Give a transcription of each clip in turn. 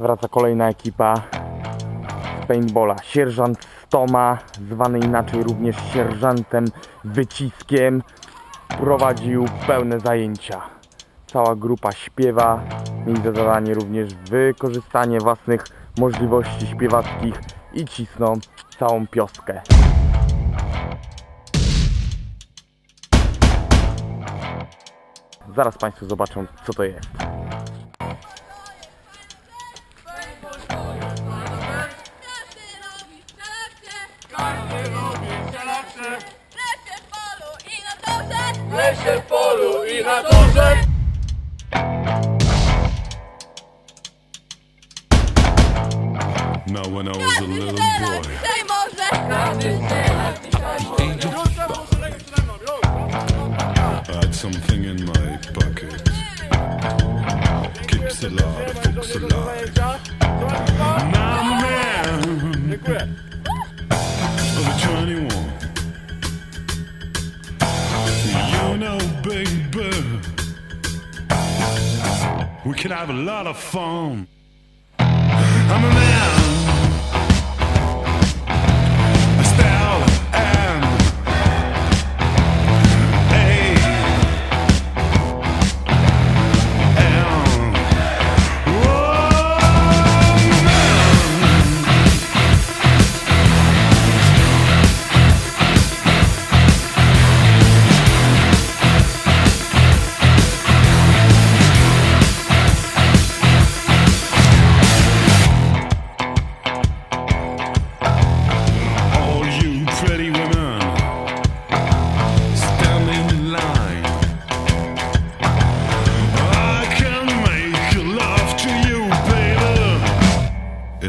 Wraca kolejna ekipa z paintballa. Sierżant Stoma, zwany inaczej również sierżantem Wyciskiem, prowadził pełne zajęcia. Cała grupa śpiewa. Mieli za zadanie również wykorzystanie własnych możliwości śpiewackich i cisną całą pioskę. Zaraz Państwo zobaczą, co to jest. W lesie, w polu i na torze. Now, when I was a little boy, Tej może Każdy strzela angel, I had something in my pocket. Keeps a lot of folks alive. Now a man of the 21. Know, baby, we can have a lot of fun.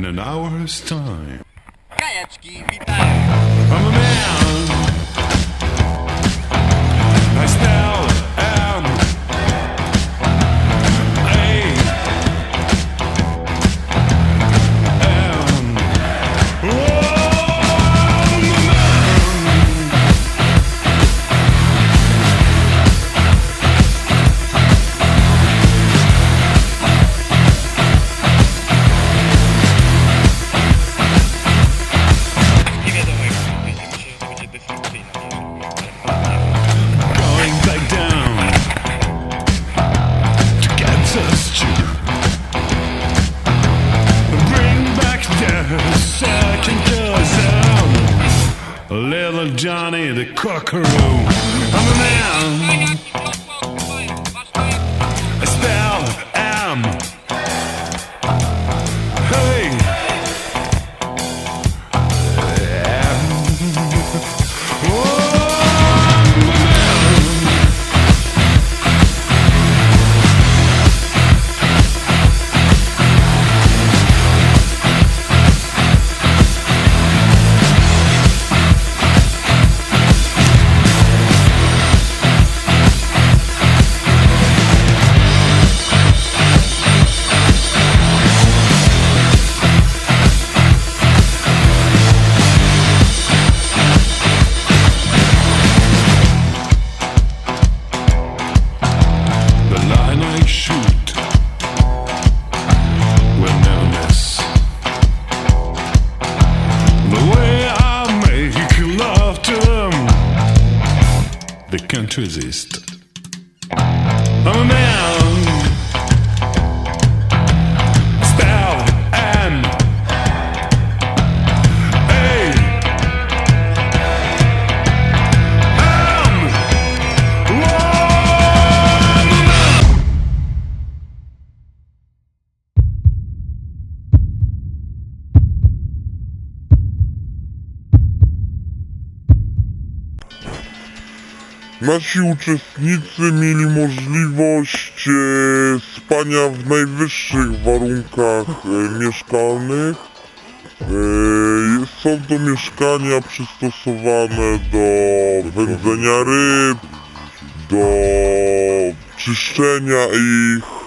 In an hour's time. Little Johnny the Cockaroo I'm a man the country exist. Nasi uczestnicy mieli możliwość e, spania w najwyższych warunkach e, mieszkalnych. E, są to mieszkania przystosowane do wędzenia ryb, do czyszczenia ich,